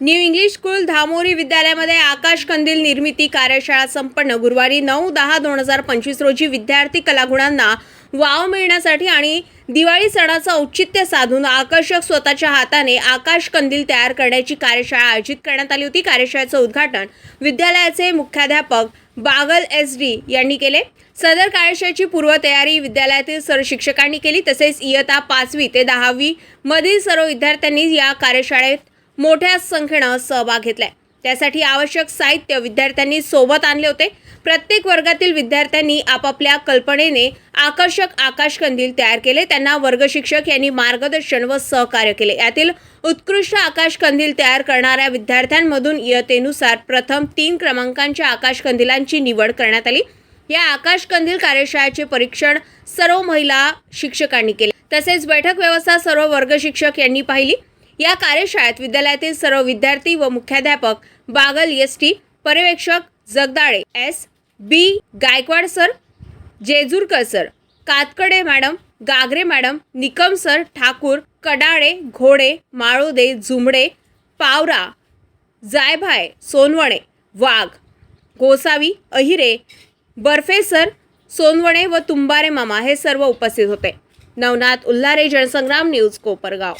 New English School Dhamori विद्यालयामध्ये आकाश कंदील निर्मिती कार्यशाळा संपन्न. गुरुवारी नऊ दहा दोन हजार पंचवीस रोजी विद्यार्थी कलागुणांना वाव मिळण्यासाठी आणि दिवाळी सणाचं औचित्य साधून आकर्षक स्वतःच्या हाताने आकाश कंदील तयार करण्याची कार्यशाळा आयोजित करण्यात आली होती. कार्यशाळेचं उद्घाटन विद्यालयाचे मुख्याध्यापक बागल एस डी यांनी केले. सदर कार्यशाळेची पूर्वतयारी विद्यालयातील सर्व शिक्षकांनी केली. तसेच इयत्ता पाचवी ते दहावी मधील सर्व विद्यार्थ्यांनी या कार्यशाळेत मोठ्या संख्येनं सहभाग घेतलाय. त्यासाठी आवश्यक साहित्य विद्यार्थ्यांनी सोबत आणले होते. प्रत्येक वर्गातील विद्यार्थ्यांनी आपापल्या कल्पनेने आकर्षक आकाशकंदील तयार केले. त्यांना वर्ग शिक्षक यांनी मार्गदर्शन व सहकार्य केले. यातील उत्कृष्ट आकाशकंदील तयार करणाऱ्या विद्यार्थ्यांमधून इयतेनुसार प्रथम तीन क्रमांकांच्या आकाशकंदिलांची निवड करण्यात आली. या आकाशकंदील कार्यशाळेचे परीक्षण सर्व महिला शिक्षकांनी केले. तसेच बैठक व्यवस्था सर्व वर्ग शिक्षक यांनी पाहिली. या कार्यशाळेत विद्यालयातील सर्व विद्यार्थी व मुख्याध्यापक बागल एस टी पर्यवेक्षक Jagdale S B Gaikwad sir Jejurkar sir Katkade madam Gagare madam Nikam sir Thakur Kadale Ghode Malode Zumde Pawara Jaybhay Sonawane Wagh Gosavi Ahire Barfe sir Sonawane व तुंबारे मामा हे सर्व उपस्थित होते. नवनाथ उल्हारे जनसंग्राम न्यूज कोपरगाव.